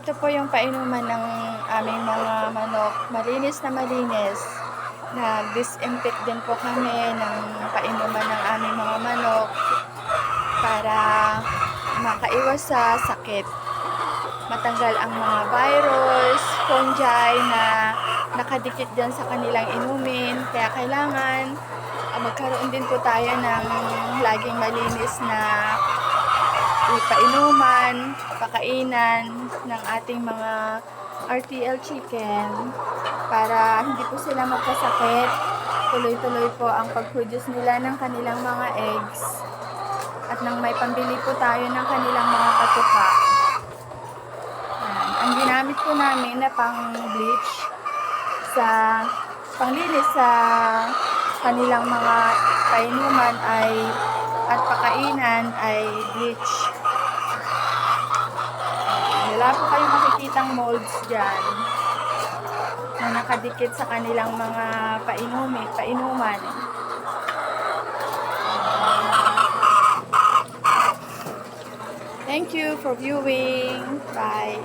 Ito po yung painuman ng aming mga manok. Malinis na malinis. Nag-disinfect din po kami ng painuman ng aming mga manok para makaiwas sa sakit. Matanggal ang mga virus, fungi na nakadikit dyan sa kanilang inumin. Kaya kailangan ah, magkaroon din po tayo ng laging malinis na painuman, pakainan ng ating mga RTL chicken para hindi po sila magkasakit. Tuloy-tuloy po ang pag-produce nila ng kanilang mga eggs at nang may pambili po tayo ng kanilang mga katuka. Yan. Ang ginamit po namin na pang bleach sa panglinis sa kanilang mga painuman ay at pakainan ay bleach. Wala po kayong makikitang molds dyan na nakadikit sa kanilang mga painumi, painuman. Thank you for viewing. Bye.